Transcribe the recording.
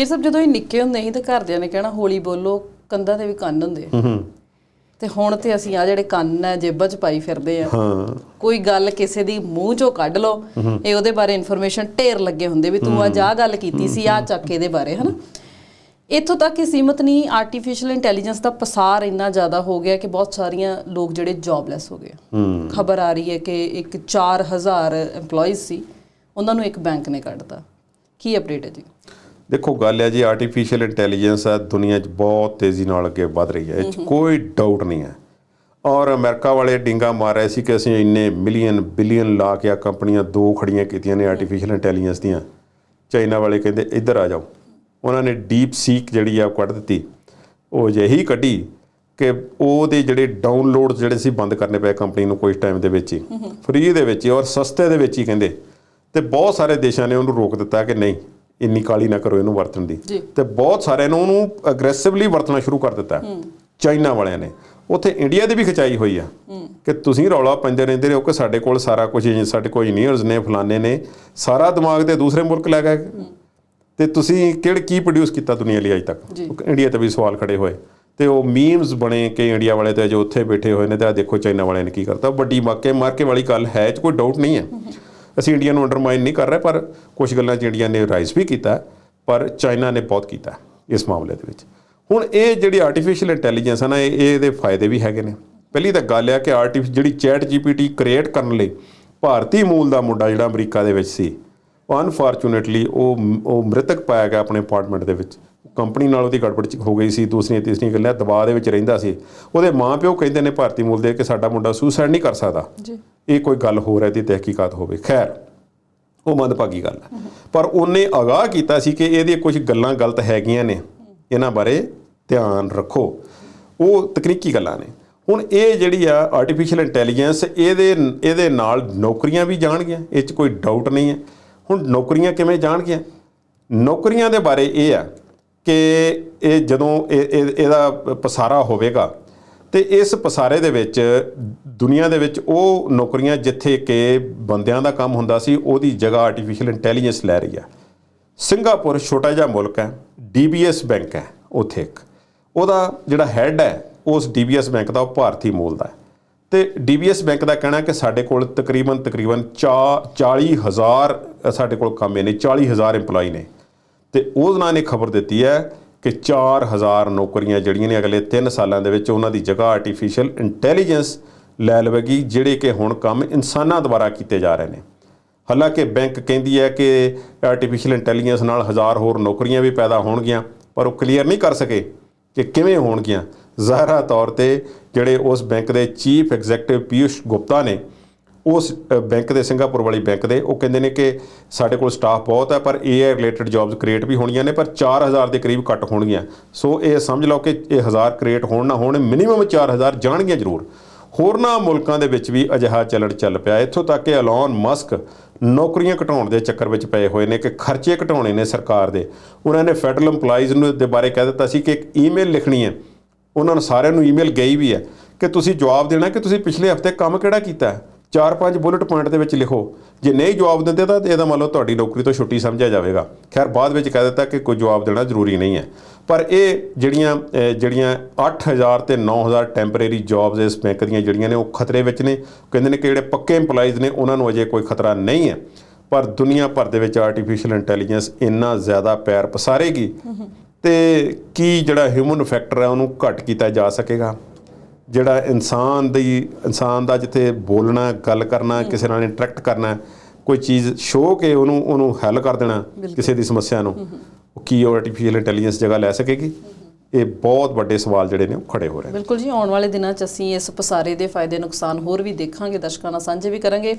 ਇਹ ਸਭ ਜਦੋਂ ਇਹ ਨਿੱਕੇ ਹੁੰਦੇ ਸੀ ਤੇ ਘਰਦਿਆਂ ਨੇ ਕਹਿਣਾ ਹੌਲੀ ਬੋਲੋ ਕੰਧਾਂ ਦੇ ਵੀ ਕੰਨ ਹੁੰਦੇ ਆ। ਹੂੰ ਤੇ ਹੁਣ ਤੇ ਅਸੀਂ ਆ ਜਿਹੜੇ ਕੰਨ ਆ ਜੇਬਾਂ 'ਚ ਪਾਈ ਫਿਰਦੇ ਆ। ਹਾਂ। ਕੋਈ ਗੱਲ ਕਿਸੇ ਦੀ ਮੂੰਹ 'ਚੋਂ ਕੱਢ ਲਓ ਇਹ ਉਹਦੇ ਬਾਰੇ ਇਨਫੋਰਮੇਸ਼ਨ ਢੇਰ ਲੱਗੇ ਹੁੰਦੇ ਵੀ ਤੂੰ ਅੱਜ ਆਹ ਗੱਲ ਕੀਤੀ ਸੀ ਆ ਚੱਕ ਇਹਦੇ ਬਾਰੇ ਹਨਾ? ਇੱਥੋਂ ਤੱਕ ਹੀ ਸੀਮਤ ਨਹੀਂ ਆਰਟੀਫੀਸ਼ੀਅਲ ਇੰਟੈਲੀਜੈਂਸ ਦਾ ਪਸਾਰ ਇੰਨਾ ਜ਼ਿਆਦਾ ਹੋ ਗਿਆ ਕਿ ਬਹੁਤ ਸਾਰੀਆਂ ਲੋਕ ਜਿਹੜੇ ਜੌਬਲੈਸ ਹੋ ਗਏ ਖਬਰ ਆ ਰਹੀ ਹੈ ਕਿ ਇੱਕ 4000 EMPLOYEES ਸੀ ਉਹਨਾਂ ਨੂੰ ਇੱਕ ਬੈਂਕ ਨੇ ਕੱਢਤਾ। ਕੀ ਅਪਡੇਟ ਹੈ ਜੀ? ਦੇਖੋ ਗੱਲ ਹੈ ਜੀ ਆਰਟੀਫੀਸ਼ੀਅਲ ਇੰਟੈਲੀਜੈਂਸ ਆ ਦੁਨੀਆ 'ਚ ਬਹੁਤ ਤੇਜ਼ੀ ਨਾਲ ਅੱਗੇ ਵਧ ਰਹੀ ਹੈ। ਇਹ 'ਚ ਕੋਈ ਡਾਊਟ ਨਹੀਂ ਹੈ। ਔਰ ਅਮਰੀਕਾ ਵਾਲੇ ਡਿੰਗਾ ਮਾਰ ਰਹੇ ਸੀ ਕਿ ਅਸੀਂ ਇੰਨੇ ਮਿਲੀਅਨ ਬਿਲੀਅਨ ਲਾ ਕੇ ਆ ਕੰਪਨੀਆਂ ਦੋ ਖੜੀਆਂ ਕੀਤੀਆਂ ਨੇ ਆਰਟੀਫੀਸ਼ੀਅਲ ਇੰਟੈਲੀਜੈਂਸ ਦੀਆਂ। ਚਾਈਨਾ ਵਾਲੇ ਕਹਿੰਦੇ ਇੱਧਰ ਆ ਜਾਓ। ਉਹਨਾਂ ਨੇ ਡੀਪ ਸੀਕ ਜਿਹੜੀ ਆ ਕੱਢ ਦਿੱਤੀ। ਉਹ ਅਜਿਹੀ ਕੱਢੀ ਕਿ ਉਹਦੇ ਜਿਹੜੇ ਡਾਊਨਲੋਡ ਜਿਹੜੇ ਸੀ ਬੰਦ ਕਰਨੇ ਪਏ ਕੰਪਨੀ ਨੂੰ ਕੁਝ ਟਾਈਮ ਦੇ ਵਿੱਚ ਹੀ। ਫ੍ਰੀ ਦੇ ਵਿੱਚ ਹੀ ਔਰ ਸਸਤੇ ਦੇ ਵਿੱਚ ਹੀ ਕਹਿੰਦੇ। ਤੇ ਬਹੁਤ ਸਾਰੇ ਦੇਸ਼ਾਂ ਨੇ ਉਹਨੂੰ ਰੋਕ ਦਿੱਤਾ ਕਿ ਨਹੀਂ ਇੰਨੀ ਕਾਲੀ ਨਾ ਕਰੋ ਇਹਨੂੰ ਵਰਤਣ ਦੀ। ਤੇ ਬਹੁਤ ਸਾਰਿਆਂ ਨੇ ਉਹਨੂੰ ਅਗਰੈਸਿਵਲੀ ਵਰਤਣਾ ਸ਼ੁਰੂ ਕਰ ਦਿੱਤਾ ਚਾਈਨਾ ਵਾਲਿਆਂ ਨੇ। ਉੱਥੇ ਇੰਡੀਆ ਦੀ ਵੀ ਖਚਾਈ ਹੋਈ ਆ ਕਿ ਤੁਸੀਂ ਰੌਲਾ ਪੈਂਦੇ ਰਹਿੰਦੇ ਰਹੋ ਕਿ ਸਾਡੇ ਕੋਲ ਸਾਰਾ ਕੁਝ ਸਾਡੇ ਕੋਲ ਇੰਜੀਨੀਅਰਸ ਨੇ ਫਲਾਣੇ ਨੇ ਸਾਰਾ ਦਿਮਾਗ ਤੇ ਦੂਸਰੇ ਮੁਲਕ ਲੈ ਗਏ। ਤੇ ਤੁਸੀਂ ਕਿਹੜੇ ਕੀ ਪ੍ਰੋਡਿਊਸ ਕੀਤਾ ਦੁਨੀਆ ਲਈ ਅਜ ਤੱਕ। ਇੰਡੀਆ ਤੇ ਵੀ ਸਵਾਲ ਖੜੇ ਹੋਏ। ਤੇ ਉਹ ਮੀਮਸ ਬਣੇ ਕਿ ਇੰਡੀਆ ਵਾਲੇ ਤੇ ਜੋ ਉੱਥੇ ਬੈਠੇ ਹੋਏ ਨੇ ਤੇ ਆ ਦੇਖੋ ਚਾਈਨਾ ਵਾਲਿਆਂ ਨੇ ਕੀ ਕਰਤਾ। ਵੱਡੀ ਮਾਕੇ ਮਾਰਕੇ ਵਾਲੀ ਗੱਲ ਹੈ 'ਚ ਕੋਈ ਡਾਊਟ ਨਹੀਂ ਹੈ। ਅਸੀਂ ਇੰਡੀਆ ਨੂੰ ਅੰਡਰਮਾਈਨ ਨਹੀਂ ਕਰ ਰਹੇ, ਪਰ ਕੁਝ ਗੱਲਾਂ 'ਚ ਇੰਡੀਆ ਨੇ ਰਾਈਜ਼ ਵੀ ਕੀਤਾ, ਪਰ ਚਾਈਨਾ ਨੇ ਬਹੁਤ ਕੀਤਾ ਇਸ ਮਾਮਲੇ ਦੇ ਵਿੱਚ। ਹੁਣ ਇਹ ਜਿਹੜੀ ਆਰਟੀਫੀਸ਼ੀਅਲ ਇੰਟੈਲੀਜੈਂਸ ਹੈ ਨਾ, ਇਹ ਇਹਦੇ ਫਾਇਦੇ ਵੀ ਹੈਗੇ ਨੇ। ਪਹਿਲੀ ਤਾਂ ਗੱਲ ਆ ਕਿ ਆਰਟੀ ਜਿਹੜੀ ਚੈਟ ਜੀਪੀਟੀ ਕ੍ਰੀਏਟ ਕਰਨ ਲਈ ਭਾਰਤੀ ਮੂਲ ਦਾ ਮੁੰਡਾ ਜਿਹੜਾ ਅਮਰੀਕਾ ਦੇ ਵਿੱਚ ਸੀ ਅਨਫੋਰਚੂਨੇਟਲੀ ਉਹ ਉਹ ਮ੍ਰਿਤਕ ਪਾਇਆ ਗਿਆ ਆਪਣੇ ਅਪਾਰਟਮੈਂਟ ਦੇ ਵਿੱਚ। ਕੰਪਨੀ ਨਾਲ ਉਹਦੀ ਗੜਬੜ ਚ ਹੋ ਗਈ ਸੀ, ਦੂਸਰੀਆਂ, ਤੀਸਰੀਆਂ ਗੱਲਾਂ ਦਬਾਅ ਦੇ ਵਿੱਚ ਰਹਿੰਦਾ ਸੀ। ਉਹਦੇ ਮਾਪਿਓ ਕਹਿੰਦੇ ਨੇ ਭਾਰਤੀ ਮੂਲ ਦੇ ਕਿ ਸਾਡਾ ਮੁੰਡਾ ਸੁਸਾਈਡ ਨਹੀਂ ਕਰ ਸਕਦਾ। ਜੀ। ਇਹ ਕੋਈ ਗੱਲ ਹੋ ਰਹੀ ਦੀ ਤਹਿਕੀਕਾਤ ਹੋਵੇ। ਖੈਰ, ਉਹ ਮੰਦਭਾਗੀ ਗੱਲ ਹੈ। ਪਰ ਉਹਨੇ ਅਗਾਹ ਕੀਤਾ ਸੀ ਕਿ ਇਹਦੀਆਂ ਕੁਝ ਗੱਲਾਂ ਗਲਤ ਹੈਗੀਆਂ ਨੇ। ਇਹਨਾਂ ਬਾਰੇ ਧਿਆਨ ਰੱਖੋ। ਉਹ ਤਕਨੀਕੀ ਗੱਲਾਂ ਨੇ। ਹੁਣ ਇਹ ਜਿਹੜੀ ਆ ਆਰਟੀਫੀਸ਼ੀਅਲ ਇੰਟੈਲੀਜੈਂਸ ਇਹਦੇ ਇਹਦੇ ਨਾਲ ਨੌਕਰੀਆਂ ਵੀ ਜਾਣਗੀਆਂ। ਇਹ 'ਚ ਕੋਈ ਡਾਊਟ ਨਹੀਂ ਹੈ। ਹੁਣ ਨੌਕਰੀਆਂ ਕਿਵੇਂ ਜਾਣਗੀਆਂ? ਨੌਕਰੀਆਂ ਦੇ ਬਾਰੇ ਇਹ ਆ ਕਿ ਇਹ ਜਦੋਂ ਇਹ, ਇਹ- ਇਹਦਾ ਪਸਾਰਾ ਹੋਵੇਗਾ ਤੇ ਇਸ ਪਸਾਰੇ ਦੇ ਵਿੱਚ, ਦੁਨੀਆ ਦੇ ਵਿੱਚ ਉਹ ਨੌਕਰੀਆਂ ਜਿੱਥੇ ਕਿ ਬੰਦਿਆਂ ਦਾ ਕੰਮ ਹੁੰਦਾ ਸੀ, ਉਹਦੀ ਜਗ੍ਹਾ ਆਰਟੀਫੀਸ਼ੀਅਲ ਇੰਟੈਲੀਜੈਂਸ ਲੈ ਰਹੀ ਆ ਸਿੰਗਾਪੁਰ ਛੋਟਾ ਜਿਹਾ ਮੁਲਕ ਹੈ ਡੀਬੀਐਸ ਬੈਂਕ ਹੈ ਉੱਥੇ ਇੱਕ। ਉਹਦਾ ਜਿਹੜਾ ਹੈੱਡ ਹੈ, ਉਸ ਡੀਬੀਐਸ ਬੈਂਕ ਦਾ ਉਹ ਭਾਰਤੀ ਮੂਲ ਦਾ ਹੈ। ਤੇ ਡੀਬੀਐਸ ਬੈਂਕ ਦਾ ਕਹਿਣਾ ਕਿ ਸਾਡੇ ਕੋਲ ਤਕਰੀਬਨ ਤਕਰੀਬਨ 40000 ਸਾਡੇ ਕੋਲ ਕੰਮ ਨੇ 40000 EMPLOYE ਨੇ। ਤੇ ਉਹਨਾਂ ਨੇ ਖਬਰ ਦਿੱਤੀ ਹੈ ਕਿ 4000 ਨੌਕਰੀਆਂ ਜਿਹੜੀਆਂ ਨੇ ਅਗਲੇ 3 ਸਾਲਾਂ ਦੇ ਵਿੱਚ ਉਹਨਾਂ ਦੀ ਜਗ੍ਹਾ ਆਰਟੀਫੀਸ਼ੀਅਲ ਇੰਟੈਲੀਜੈਂਸ ਲੈ ਲਵੇਗੀ, ਜਿਹੜੇ ਕਿ ਹੁਣ ਕੰਮ ਇਨਸਾਨਾਂ ਦੁਆਰਾ ਕੀਤੇ ਜਾ ਰਹੇ ਨੇ। ਹਾਲਾਂਕਿ ਬੈਂਕ ਕਹਿੰਦੀ ਹੈ ਕਿ ਆਰਟੀਫੀਸ਼ੀਅਲ ਇੰਟੈਲੀਜੈਂਸ ਨਾਲ ਹਜ਼ਾਰ ਹੋਰ ਨੌਕਰੀਆਂ ਵੀ ਪੈਦਾ ਹੋਣਗੀਆਂ, ਪਰ ਉਹ ਕਲੀਅਰ ਨਹੀਂ ਕਰ ਸਕੇ ਕਿ ਕਿਵੇਂ ਹੋਣਗੀਆਂ। ਜ਼ਾਹਰਾ ਤੌਰ ਤੇ ਜਿਹੜੇ ਉਸ ਬੈਂਕ ਦੇ ਚੀਫ ਐਗਜੈਕਟਿਵ ਪੀਯੂਸ਼ ਗੁਪਤਾ ਨੇ ਉਸ ਬੈਂਕ ਦੇ, ਸਿੰਗਾਪੁਰ ਵਾਲੀ ਬੈਂਕ ਦੇ, ਉਹ ਕਹਿੰਦੇ ਨੇ ਕਿ ਸਾਡੇ ਕੋਲ ਸਟਾਫ ਬਹੁਤ ਹੈ, ਪਰ AI ਰਿਲੇਟਡ ਜੌਬਸ ਕ੍ਰੀਏਟ ਵੀ ਹੋਣੀਆਂ ਨੇ, ਪਰ 4000 ਦੇ ਕਰੀਬ ਘੱਟ ਹੋਣਗੀਆਂ। ਸੋ ਇਹ ਸਮਝ ਲਓ ਕਿ ਇਹ 1000 ਕ੍ਰੀਏਟ ਹੋਣ ਨਾ ਹੋਣ, ਮਿਨੀਮਮ 4000 ਜਾਣਗੀਆਂ ਜ਼ਰੂਰ। ਹੋਰਨਾਂ ਮੁਲਕਾਂ ਦੇ ਵਿੱਚ ਵੀ ਅਜਿਹਾ ਚੱਲਣ ਚੱਲ ਪਿਆ। ਇੱਥੋਂ ਤੱਕ ਕਿ ਐਲਨ ਮਸਕ ਨੌਕਰੀਆਂ ਘਟਾਉਣ ਦੇ ਚੱਕਰ ਵਿੱਚ ਪਏ ਹੋਏ ਨੇ, ਕਿ ਖਰਚੇ ਘਟਾਉਣੇ ਨੇ ਸਰਕਾਰ ਦੇ। ਉਹਨਾਂ ਨੇ ਫੈਡਰਲ EMPLOYEES ਨੂੰ ਦੇ ਬਾਰੇ ਕਹਿ ਦਿੱਤਾ ਸੀ ਕਿ ਇੱਕ ਈਮੇਲ ਲਿਖਣੀ ਹੈ। ਉਹਨਾਂ ਨੂੰ ਸਾਰਿਆਂ ਨੂੰ ਈਮੇਲ ਗਈ ਵੀ ਹੈ। ਕਿ ਤੁਸੀਂ ਜਵਾਬ ਦੇਣਾ ਕਿ ਤੁਸੀਂ ਪਿਛਲੇ ਹਫ਼ਤੇ ਕੰਮ ਕਿਹੜਾ ਕੀਤਾ? ਹੈ ਚਾਰ ਪੰਜ ਬੁਲਟ ਪੁਆਇੰਟ ਦੇ ਵਿੱਚ ਲਿਖੋ। ਜੇ ਨਹੀਂ ਜਵਾਬ ਦਿੰਦੇ ਤਾਂ ਇਹਦਾ ਮੰਨ ਲਓ ਤੁਹਾਡੀ ਨੌਕਰੀ ਤੋਂ ਛੁੱਟੀ ਸਮਝਿਆ ਜਾਵੇਗਾ। ਖੈਰ ਬਾਅਦ ਵਿੱਚ ਕਹਿ ਦਿੱਤਾ ਕਿ ਕੋਈ ਜਵਾਬ ਦੇਣਾ ਜ਼ਰੂਰੀ ਨਹੀਂ ਹੈ। ਪਰ ਇਹ ਜਿਹੜੀਆਂ ਜਿਹੜੀਆਂ 8000 ਤੇ 9000 ਟੈਂਪਰੇਰੀ ਜੌਬਸ ਇਸ ਬੈਂਕ ਦੀਆਂ ਜਿਹੜੀਆਂ ਨੇ ਉਹ ਖਤਰੇ ਵਿੱਚ ਨੇ। ਕਹਿੰਦੇ ਨੇ ਕਿ ਜਿਹੜੇ ਪੱਕੇ EMPLOYEES ਨੇ ਉਹਨਾਂ ਨੂੰ ਅਜੇ ਕੋਈ ਖਤਰਾ ਨਹੀਂ ਹੈ। ਪਰ ਦੁਨੀਆ ਭਰ ਦੇ ਵਿੱਚ ਆਰਟੀਫੀਸ਼ੀਅਲ ਇੰਟੈਲੀਜੈਂਸ ਇੰਨਾ ਜ਼ਿਆਦਾ ਪੈਰ ਪਸਾਰੇਗੀ ਤੇ ਕੀ ਜਿਹੜਾ ਹਿਊਮਨ ਫੈਕਟਰ ਹੈ ਉਹਨੂੰ ਘੱਟ ਕੀਤਾ ਜਾ ਸਕੇਗਾ? ਜਿਹੜਾ ਇਨਸਾਨ ਦੀ ਇਨਸਾਨ ਦਾ ਜਿੱਥੇ ਬੋਲਣਾ ਗੱਲ ਕਰਨਾ ਕਿਸੇ ਨਾਲ ਇੰਟਰੈਕਟ ਕਰਨਾ ਕੋਈ ਚੀਜ਼ ਸ਼ੋਅ ਕੇ ਉਹਨੂੰ ਉਹਨੂੰ ਹੱਲ ਕਰ ਦੇਣਾ ਕਿਸੇ ਦੀ ਸਮੱਸਿਆ ਨੂੰ ਉਹ ਕੀ ਆਰਟੀਫੀਸ਼ੀਅਲ ਇੰਟੈਲੀਜੈਂਸ ਜਗ੍ਹਾ ਲੈ ਸਕੇਗੀ? ਇਹ ਬਹੁਤ ਵੱਡੇ ਸਵਾਲ ਜਿਹੜੇ ਨੇ ਉਹ ਖੜੇ ਹੋ ਰਹੇ ਨੇ। ਬਿਲਕੁਲ ਜੀ ਆਉਣ ਵਾਲੇ ਦਿਨਾਂ 'ਚ ਅਸੀਂ ਇਸ ਪਸਾਰੇ ਦੇ ਫਾਇਦੇ ਨੁਕਸਾਨ ਹੋਰ ਵੀ ਦੇਖਾਂਗੇ ਦਰਸ਼ਕਾਂ ਨਾਲ ਸਾਂਝੇ ਵੀ ਕਰਾਂਗੇ।